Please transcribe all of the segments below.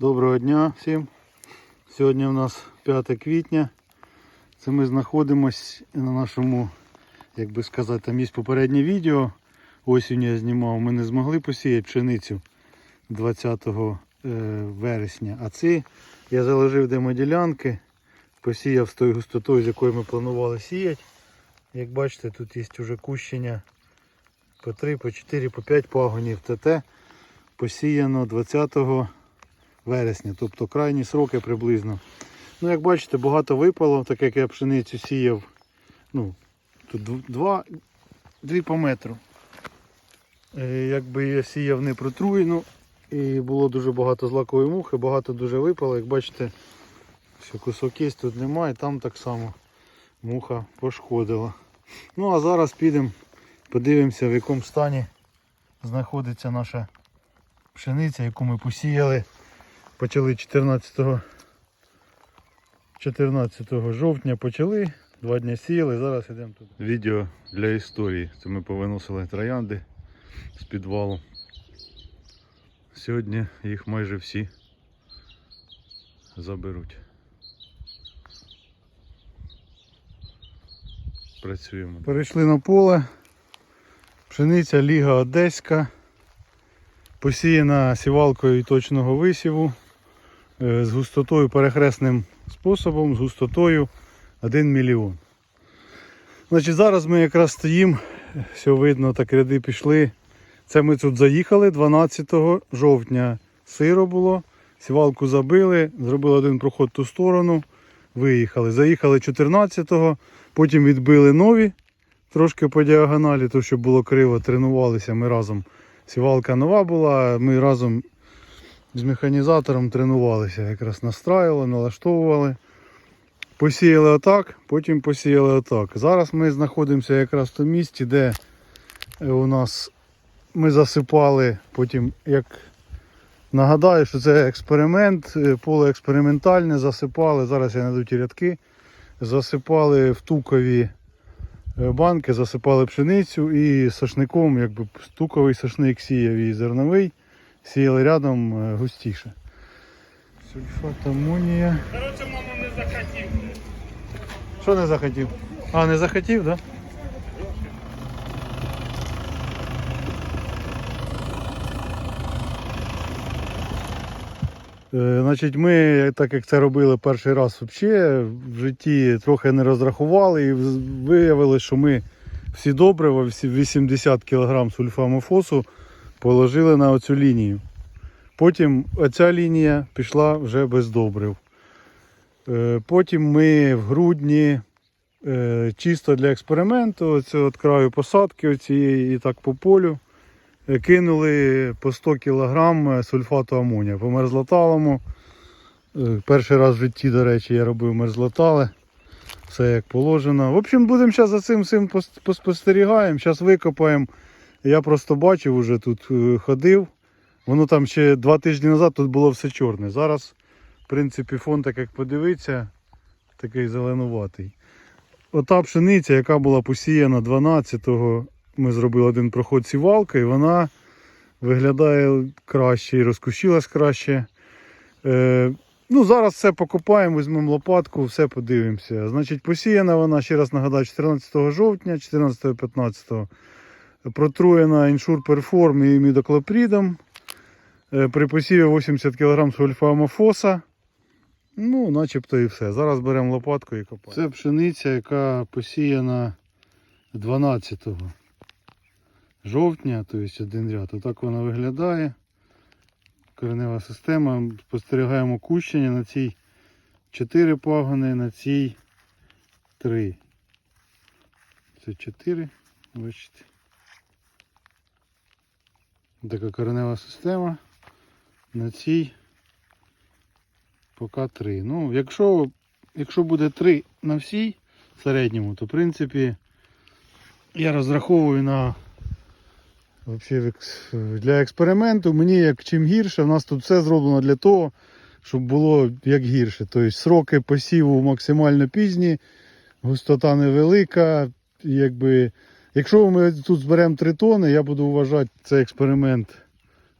Доброго дня всім. Сьогодні у нас 5 квітня. Це ми знаходимось на нашому, як би сказати, там є попереднє відео. Осінь я знімав, ми не змогли посіяти пшеницю 20 е, вересня. А це я заложив демоділянки, посіяв з тою густотою, з якою ми планували сіяти. Як бачите, тут є вже кущення по 3, по 4, по 5 пагонів ТТ. Посіяно 20 вересня, тобто крайні сроки приблизно. Ну, як бачите, багато випало, так як я пшеницю сіяв. Ну, тут два, дві по метру. Е, Якби я сіяв не протруєну і було дуже багато злакової мухи, багато дуже випало. Як бачите, що кусок є, тут немає, там так само муха пошкодила. Ну а зараз підемо, подивимося в якому стані знаходиться наша пшениця, яку ми посіяли. Почали 14 14 жовтня почали, два дні сіяли, зараз йдемо туди. Відео для історії. Це ми повиносили троянди з підвалу. Сьогодні їх майже всі заберуть. Працюємо. Перейшли на поле. Пшениця Ліга Одеська. Посіяна сівалкою точного висіву з густотою перехресним способом, з густотою 1 мільйон. Значить, зараз ми якраз стоїмо, все видно, так ряди пішли. Це ми тут заїхали 12 жовтня. Сиро було, сівалку забили, зробили один проход ту сторону, виїхали. Заїхали 14-го, потім відбили нові, трошки по діагоналі, то щоб було криво, тренувалися ми разом. Сівалка нова була, ми разом з механізатором тренувалися, якраз настраювали, налаштовували. Посіяли отак, потім посіяли отак. Зараз ми знаходимося якраз в тому місці, де е, у нас ми засипали, потім, як нагадаю, що це експеримент, е, поле експериментальне, засипали. Зараз я найду ті рядки. Засипали в тукові е, банки, засипали пшеницю і сошником, якби туковий сошник сіяв і зерновий, сіяли рядом е, густіше. Сульфат амонія. Короче, мама не захотів. Що не захотів? А, не захотів, так? Да? Е, Значить, ми, так як це робили перший раз взагалі, в житті трохи не розрахували і виявилось, що ми всі добрива, 80 кг сульфамофосу положили на оцю лінію. Потім оця лінія пішла вже без добрив. Е, Потім ми в грудні е, чисто для експерименту, оце от краю посадки оцієї і так по полю. е, Кинули по 100 кг сульфату амонія по мерзлоталому. Перший раз в житті, до речі, я робив мерзлотали. Все як положено. В общем, будемо зараз за цим всім поспостерігаємо. Зараз викопаємо. Я просто бачив, уже тут е, ходив. Воно там ще два тижні назад тут було все чорне. Зараз, в принципі, фон, так як подивитися, такий зеленуватий. Ота пшениця, яка була посіяна 12-го, ми зробили один проход сівалки, і вона виглядає краще і розкущилась краще. Е, ну, зараз все покопаємо, візьмемо лопатку, все подивимося. Значить, посіяна вона, ще раз нагадаю, 14 жовтня, 14-15 протруєна іншур перформ і мідоклопрідом. При посіві 80 кг сульфамофоса. Ну, начебто і все. Зараз беремо лопатку і копаємо. Це пшениця, яка посіяна 12 жовтня, тобто один ряд. Отак вона виглядає. Коренева система. Спостерігаємо кущення на цій 4 пагони, на цій 3. Це 4. Бачите. Така коренева система. На цій поки 3. Ну, якщо, якщо буде 3 на всій середньому, то в принципі я розраховую на вообще, в екс- для експерименту. Мені як чим гірше, в нас тут все зроблено для того, щоб було як гірше. Тобто сроки посіву максимально пізні, густота невелика. Якби, якщо ми тут зберемо 3 тони, я буду вважати цей експеримент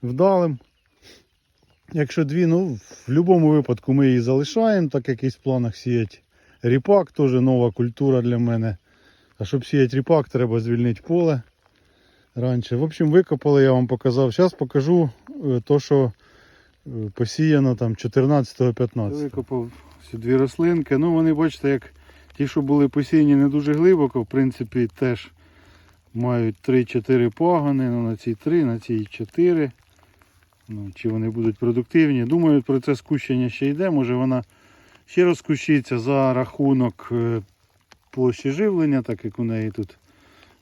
вдалим. Якщо дві, ну в будь-якому випадку ми її залишаємо, так як є в планах сіяти ріпак, теж нова культура для мене. А щоб сіяти ріпак, треба звільнити поле раніше. В общем, викопали, я вам показав. Зараз покажу е, то, що е, посіяно там 14-15. Викопав ці дві рослинки. Ну вони, бачите, як ті, що були посіяні не дуже глибоко, в принципі, теж мають 3-4 пагони. Ну, на цій 3, на цій 4. Ну, чи вони будуть продуктивні. Думаю, процес кущення ще йде. Може вона ще розкущиться за рахунок е, площі живлення, так як у неї тут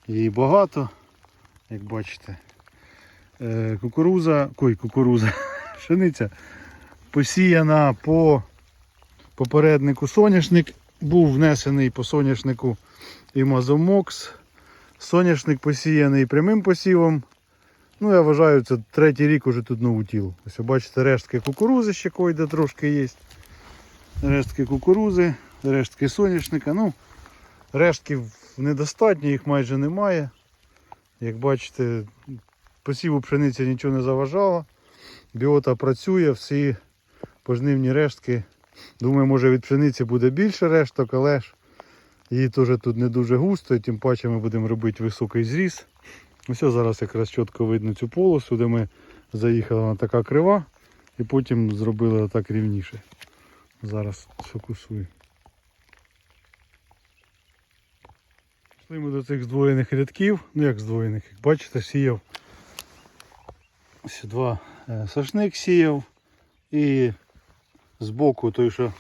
її багато, як бачите. Е, Кукуруза, ой, кукуруза, пшениця посіяна по попереднику соняшник. Був внесений по соняшнику і мазомокс. Соняшник посіяний прямим посівом. Ну, я вважаю, це третій рік уже тут нову тіло. Ось бачите, рештки кукурузи ще койде трошки є. Рештки кукурузи, рештки соняшника. Ну, рештків недостатньо, їх майже немає. Як бачите, посіву пшениці нічого не заважало. Біота працює, всі пожнивні рештки. Думаю, може від пшениці буде більше решток, але ж її теж тут не дуже густо, і тим паче ми будемо робити високий зріз. Ось зараз якраз чітко видно цю полосу, де ми заїхали вона така крива і потім зробили отак рівніше. Зараз фокусую. Пішли ми до цих здвоєних рядків. Ну як здвоєних, як бачите, сіяв. Ось два е, сошник сіяв і збоку той, що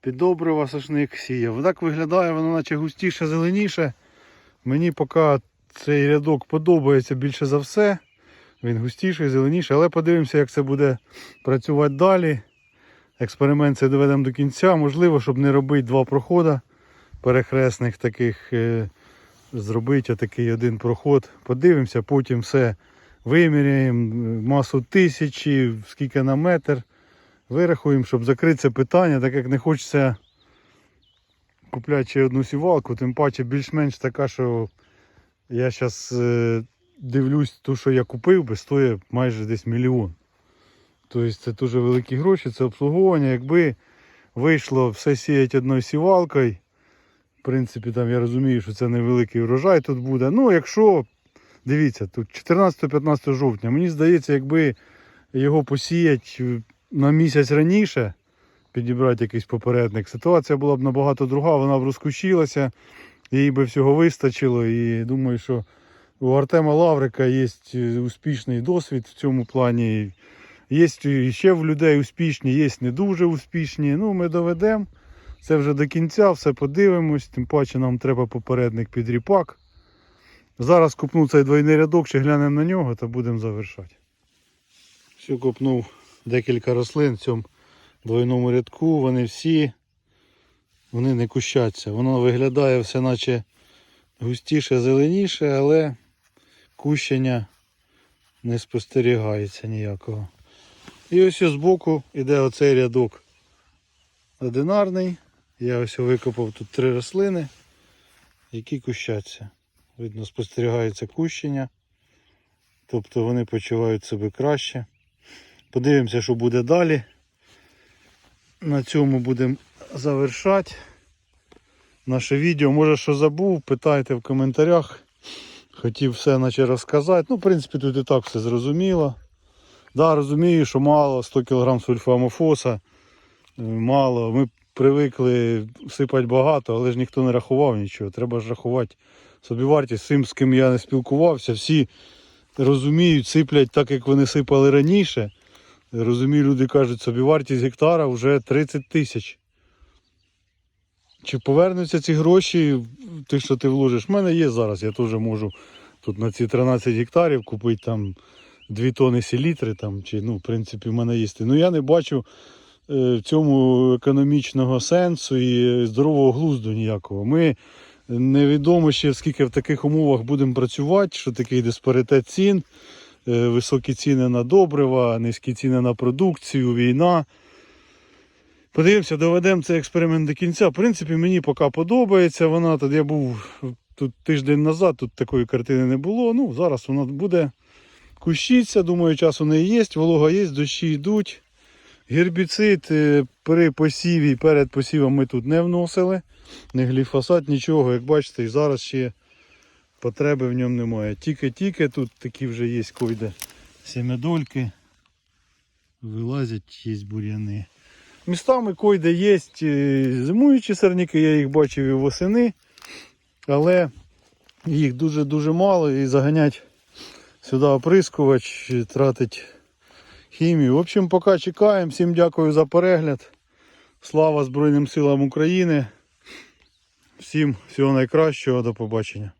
під добрива сошник сіяв. Так виглядає, воно наче густіше, зеленіше. Мені поки цей рядок подобається більше за все. Він густіший, зеленіший, але подивимося, як це буде працювати далі. Експеримент цей доведемо до кінця. Можливо, щоб не робити два проходи перехресних таких, е, зробити такий один проход. Подивимося, потім все виміряємо, масу тисячі, скільки на метр. Вирахуємо, щоб закрити це питання, так як не хочеться купляти ще одну сівалку, тим паче більш-менш така, що я зараз дивлюсь, ту, що я купив, би стоїть майже десь мільйон. Тобто це дуже великі гроші, це обслуговування. Якби вийшло все сіяти одною сівалкою, в принципі, там я розумію, що це невеликий врожай тут буде. Ну, якщо, дивіться, тут 14-15 жовтня, мені здається, якби його посіяти на місяць раніше, підібрати якийсь попередник, ситуація була б набагато друга, вона б розкущилася, їй би всього вистачило. І думаю, що у Артема Лаврика є успішний досвід в цьому плані. Є ще в людей успішні, є не дуже успішні. Ну, ми доведемо. Це вже до кінця, все подивимось, тим паче нам треба попередник під ріпак. Зараз купну цей двойний рядок, ще глянемо на нього та будемо завершати. Все, купнув декілька рослин в цьому двойному рядку. Вони всі вони не кущаться. Воно виглядає все наче густіше, зеленіше, але кущення не спостерігається ніякого. І ось ось збоку йде оцей рядок одинарний. Я ось викопав тут три рослини, які кущаться. Видно, спостерігається кущення. Тобто вони почувають себе краще. Подивимося, що буде далі. На цьому будемо завершати наше відео. Може, що забув, питайте в коментарях. Хотів все наче розказати. Ну, в принципі, тут і так все зрозуміло. Да, розумію, що мало 100 кг сульфамофоса. е, Мало. Ми привикли сипати багато, але ж ніхто не рахував нічого. Треба ж рахувати собівартість. З цим, з ким я не спілкувався, всі розуміють, сиплять так, як вони сипали раніше. Розумію, люди кажуть, собівартість гектара вже 30 тисяч. Чи повернуться ці гроші, ти, що ти вложиш? У мене є зараз, я теж можу тут на ці 13 гектарів купити там 2 тони селітри, там, чи, ну, в принципі, в мене є. Ну я не бачу е, в цьому економічного сенсу і здорового глузду ніякого. Ми невідомо ще скільки в таких умовах будемо працювати, що такий диспаритет цін, високі ціни на добрива, низькі ціни на продукцію, війна. Подивимося, доведемо цей експеримент до кінця. В принципі, мені поки подобається вона. Тут я був тут тиждень назад, тут такої картини не було. Ну, зараз вона буде. кущиться, думаю, час у неї є, волога є, дощі йдуть. Гербіцид е, при посіві, перед посівом ми тут не вносили. Не гліфосат, нічого. Як бачите, і зараз ще потреби в ньому немає. Тільки-тільки тут такі вже є койде сімедольки. Вилазять, є бур'яни. Містами койде є е, зимуючі сорняки, я їх бачив і восени, але їх дуже-дуже мало і заганять сюди оприскувач, тратить хімію. В общем, поки чекаємо. Всім дякую за перегляд. Слава Збройним силам України. Всім всього найкращого, до побачення.